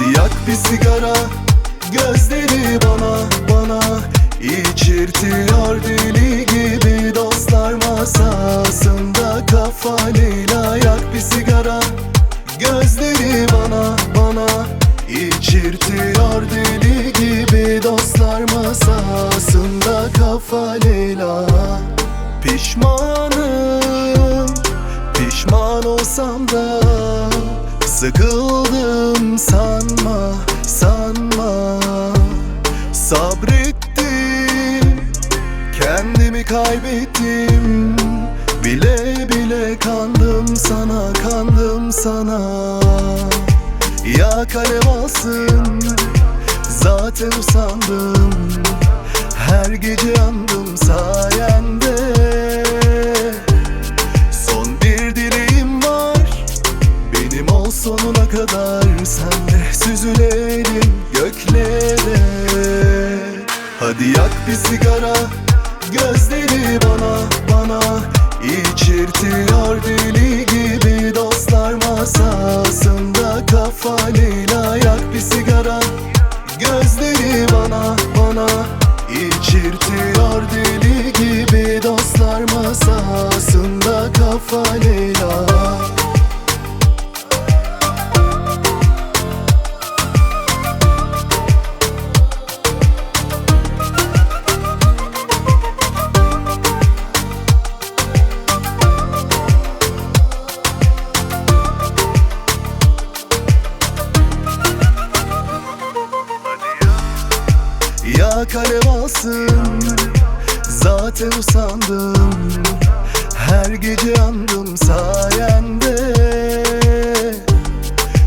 Yak bir sigara Gözleri bana bana. İçirtiyor deli gibi dostlar masasında kafalıyla yak bir sigara Gözleri bana bana. İçirtiyor deli gibi dostlar masasında kafalıyla Pişmanım pişman olsam da. Sıkıldım sanma sanma. Sabrettim Kendimi kaybettim. Bile bile kandım sana kandım sana. Ya kalem alsın Zaten usandım Her gece yandım sayende süzülelim göklere. Hadi yak bir sigara Gözleri bana bana. İçirtiyor deli gibi Dostlar masasında kafa Leyla. Yak bir sigara Gözleri bana bana. İçirtiyor deli gibi Dostlar masasında kafa Kalem alsın Zaten usandım. Her gece yandım sayende.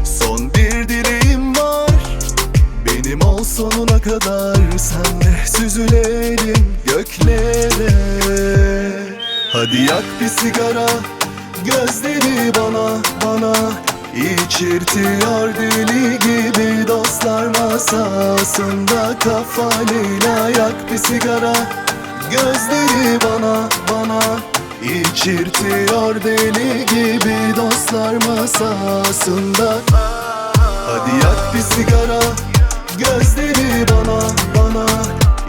Son bir dileğim var. Benim ol sonuna kadar. Sen de süzülelim göklere. Hadi yak bir sigara. Gözleri bana bana İçirtiyor deli gibi masasında kafa Leyla yak bir sigara. Gözleri bana bana İçirtiyor deli gibi dostlar masasında. Hadi yak bir sigara Gözleri bana bana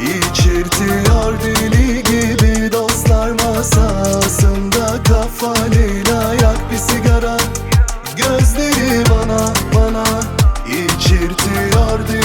İçirtiyor deli gibi dostlar masasında. Kafa Leyla yak bir sigara Gözleri bana bana içirtiyor deli